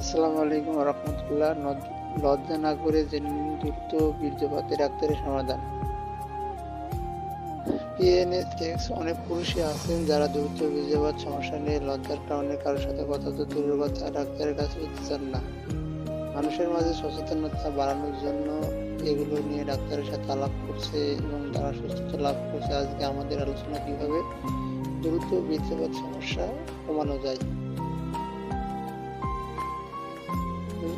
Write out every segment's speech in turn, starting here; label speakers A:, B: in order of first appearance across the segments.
A: আসসালামু আলাইকুম রহমতুল্লাহ। লজ্জা না করে নিন দ্রুত বীর্যপাতে ডাক্তারের সমাধান। পিএনএস অনেক পুরুষই আছেন যারা দ্রুত বীর্যপাত সমস্যা নিয়ে লজ্জার কারণে কারোর সাথে কথা তো দূরের কথা, ডাক্তারের কাছে যেতে চান না। মানুষের মাঝে সচেতনতা বাড়ানোর জন্য এগুলো নিয়ে ডাক্তারের সাথে আলাপ করছে এবং তারা সুস্থতা লাভ করছে। আজকে আমাদের আলোচনা কীভাবে দ্রুত বীর্যপাত সমস্যা কমানো যায়।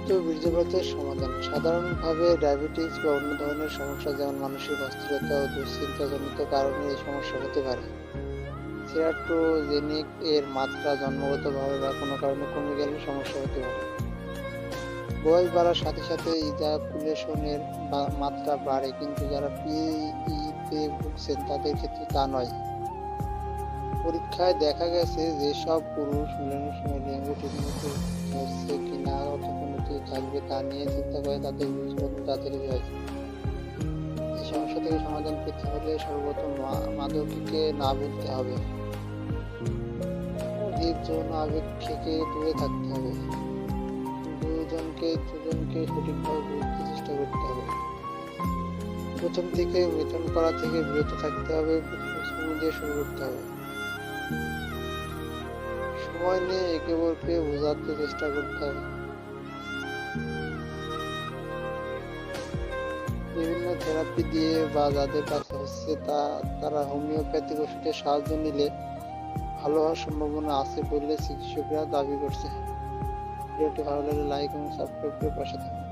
A: দ্রুত বীর্যপাতের সমাধান। সাধারণভাবে ডায়াবেটিস বা অন্য ধরনের সমস্যা, যেমন মানসিক অস্থিরতা ও দুশ্চিন্তাজনিত কারণে এই সমস্যা হতে পারে। সেরাটোজেনিক এর মাত্রা জন্মগতভাবে বা কোনো কারণে কমে গেলে সমস্যা হতে পারে। বয়স বাড়ার সাথে সাথে ইজাকুলেশনের মাত্রা বাড়ে, কিন্তু যারা পিইতে ভুগছেন তাদের ক্ষেত্রে তা নয়। পরীক্ষায় দেখা গেছে যেসব পুরুষ মিলনের সময় লিঙ্গ ঠিকমতো হচ্ছে থাকবে তা নিয়ে চিন্তা করে তাদের বীজপত্র তাড়াতাড়ি হয়। এই সমস্যা থেকে সমাধান পেতে হলে সর্বপ্রথম মাদকীকে না বলতে হবে। থেকে দূরে থাকতে হবে। দুজনকে দুজনকে সঠিকভাবে বুঝতে চেষ্টা করতে হবে। প্রথম থেকে মিথুন করা থেকে বিরত থাকতে হবে দিয়ে শুরু করতে হবে। সময় নিয়ে একে অপরকে বোঝাতে চেষ্টা করতে হবে। থেরাপি দিয়ে বা যাদের কাছে হচ্ছে তা, তারা হোমিওপ্যাথিক ওষুধের সাহায্য নিলে ভালো হওয়ার সম্ভাবনা আছে বলে চিকিৎসকরা দাবি করছে। ভিডিওটি ভালো লাগলে লাইক এবং সাবস্ক্রাইব করে পাশে থাকুন।